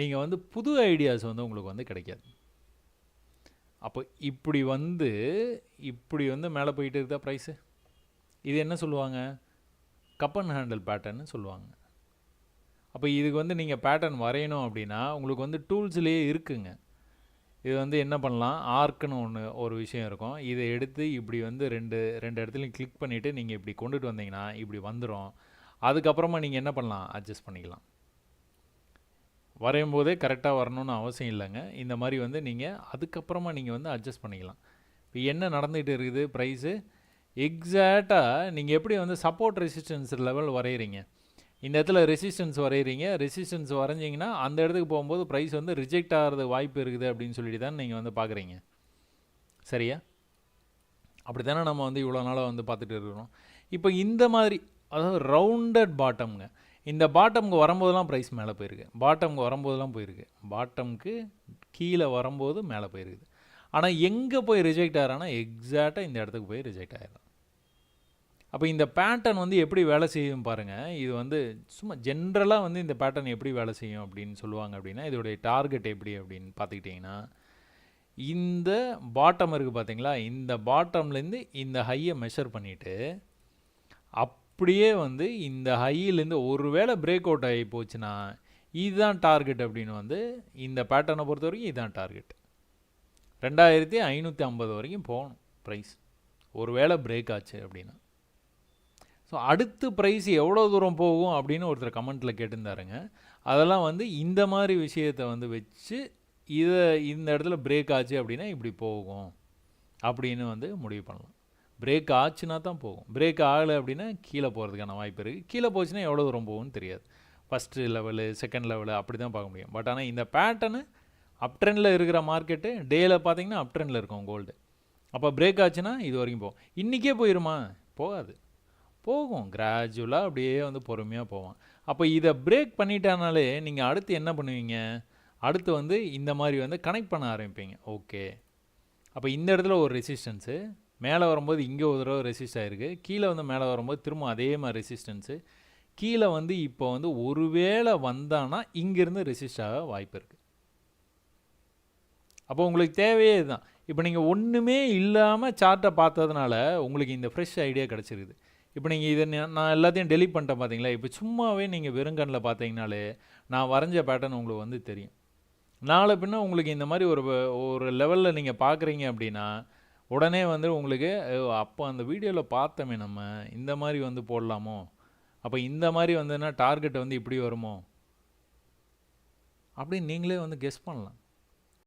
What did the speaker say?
நீங்கள் வந்து புது ஐடியாஸ் வந்து உங்களுக்கு வந்து கிடைக்காது. அப்போ இப்படி வந்து இப்படி வந்து மேலே போயிட்டு இருக்கா ப்ரைஸு இது என்ன சொல்லுவாங்க? கப் அண்ட் ஹேண்டில் பேட்டர்ன்னு சொல்லுவாங்க. அப்போ இதுக்கு வந்து நீங்கள் பேட்டர்ன் வரையணும் அப்படின்னா உங்களுக்கு வந்து டூல்ஸ்லேயே இருக்குங்க. இது வந்து என்ன பண்ணலாம்? ஆர்க்குன்னு ஒன்று ஒரு விஷயம் இருக்கும். இதை எடுத்து இப்படி வந்து ரெண்டு ரெண்டு இடத்துலையும் கிளிக் பண்ணிவிட்டு நீங்கள் இப்படி கொண்டுட்டு வந்தீங்கன்னா இப்படி வந்துடும் அதுக்கப்புறமா நீங்கள் என்ன பண்ணலாம்? அட்ஜஸ்ட் பண்ணிக்கலாம். வரையும் போதே கரெக்டாக வரணும்னு அவசியம் இல்லைங்க. இந்த மாதிரி வந்து நீங்கள் அதுக்கப்புறமா நீங்கள் வந்து அட்ஜஸ்ட் பண்ணிக்கலாம். இப்போ என்ன நடந்துகிட்டு இருக்குது ப்ரைஸு எக்ஸாக்டாக நீங்கள் எப்படி வந்து சப்போர்ட் ரெசிஸ்டன்ஸ் லெவல் வரைகிறீங்க இந்த இடத்துல ரெசிஸ்டன்ஸ் வரைகிறீங்க ரெசிஸ்டன்ஸ் வரைஞ்சிங்கன்னா அந்த இடத்துக்கு போகும்போது ப்ரைஸ் வந்து ரிஜெக்ட் ஆகிறது வாய்ப்பு இருக்குது அப்படின்னு சொல்லிட்டு தான் நீங்கள் வந்து பார்க்குறீங்க. சரியா? அப்படி தானே நம்ம வந்து இவ்வளோ நாளாக வந்து பார்த்துட்டு இருக்கிறோம். இப்போ இந்த மாதிரி அதாவது ரவுண்டட் பாட்டம்ங்க இந்த பாட்டம்க்கு வரும்போதெல்லாம் ப்ரைஸ் மேலே போயிருக்கு. பாட்டம்க்கு வரும்போதெல்லாம் போயிருக்கு. பாட்டம்க்கு கீழே வரும்போது மேலே போயிருக்குது. ஆனால் எங்கே போய் ரிஜெக்ட் ஆகிறான்னா எக்ஸாக்டாக இந்த இடத்துக்கு போய் ரிஜெக்ட் ஆகிடும் அப்போ இந்த பேட்டர்ன் வந்து எப்படி வேலை செய்யும் பாருங்கள் இது வந்து சும்மா ஜென்ரலாக வந்து இந்த பேட்டர்ன் எப்படி வேலை செய்யும் அப்படின்னு சொல்லுவாங்க அப்படின்னா இதோடைய டார்கெட் எப்படி அப்படின்னு பார்த்துக்கிட்டிங்கன்னா இந்த பாட்டம் இருக்குது பார்த்தீங்களா இந்த பாட்டம்லேருந்து இந்த ஹையை மெஷர் பண்ணிவிட்டு அப் அப்படியே வந்து இந்த ஹையிலேருந்து ஒருவேளை பிரேக் அவுட் ஆகி போச்சுன்னா இதுதான் டார்கெட் அப்படின்னு வந்து இந்த பேட்டர்னை பொறுத்த வரைக்கும் இதுதான் டார்கெட் ரெண்டாயிரத்தி ஐநூற்றி ஐம்பது வரைக்கும் போகணும் ப்ரைஸ் ஒருவேளை பிரேக் ஆச்சு அப்படின்னா. ஸோ அடுத்து ப்ரைஸ் எவ்வளோ தூரம் போகும் அப்படின்னு ஒருத்தர் கமெண்ட்டில் கேட்டிருந்தாருங்க. அதெல்லாம் வந்து இந்த மாதிரி விஷயத்தை வந்து வச்சு இதை இந்த இடத்துல பிரேக் ஆச்சு அப்படின்னா இப்படி போகும் அப்படின்னு வந்து முடிவு பண்ணலாம். பிரேக் ஆச்சுன்னா தான் போகும். பிரேக் ஆகலை அப்படின்னா கீழே போகிறதுக்கான வாய்ப்பு இருக்குது கீழே போச்சுன்னா எவ்வளோ தூரம் போகும்னு தெரியாது. ஃபஸ்ட்டு லெவலு செகண்ட் லெவலு அப்படி தான் பார்க்க முடியும். பட் ஆனால் இந்த பேட்டர்னு அப் ட்ரெண்டில் இருக்கிற மார்க்கெட்டு டேயில் பார்த்தீங்கன்னா அப் ட்ரெண்டில் இருக்கும் கோல்டு அப்போ பிரேக் ஆச்சுன்னா இது வரைக்கும் போகும். இன்றைக்கே போயிருமா? போகாது. போகும். கிராஜுவலாக அப்படியே வந்து பொறுமையாக போவோம் அப்போ இதை பிரேக் பண்ணிட்டானாலே நீங்கள் அடுத்து என்ன பண்ணுவீங்க? அடுத்து வந்து இந்த மாதிரி வந்து கனெக்ட் பண்ண ஆரம்பிப்பீங்க. ஓகே அப்போ இந்த இடத்துல ஒரு ரெசிஸ்டன்ஸு மேலே வரும்போது இங்கே ஒரு தடவை ரெசிஸ்ட் ஆகிருக்கு கீழே வந்து மேலே வரும்போது திரும்ப அதே மாதிரி ரெசிஸ்டன்ஸு கீழே வந்து இப்போ வந்து ஒருவேளை வந்தானா இங்கேருந்து ரெசிஸ்ட் ஆக வாய்ப்பு இருக்குது அப்போ உங்களுக்கு தேவையே இதுதான். இப்போ நீங்கள் ஒன்றுமே இல்லாமல் சார்ட்டை பார்த்ததுனால உங்களுக்கு இந்த ஃப்ரெஷ் ஐடியா கிடச்சிருக்குது. இப்போ நீங்கள் இதை நான் எல்லாத்தையும் டெலிட் பண்ணிட்டேன் பார்த்தீங்களா? இப்போ சும்மாவே நீங்கள் வெறுங்கண்ணில் பார்த்தீங்கனாலே நான் வரைஞ்ச பேட்டர்ன் உங்களுக்கு வந்து தெரியும். நாளை பின்ன உங்களுக்கு இந்த மாதிரி ஒரு ஒரு லெவலில் நீங்கள் பார்க்குறீங்க அப்படின்னா உடனே வந்து உங்களுக்கு அப்போ அந்த வீடியோவில் பார்த்தோமே நம்ம இந்த மாதிரி வந்து போடலாமோ? அப்போ இந்த மாதிரி வந்துன்னா டார்கெட் வந்து இப்படி வருமோ? அப்படின்னு நீங்களே வந்து கெஸ் பண்ணலாம்.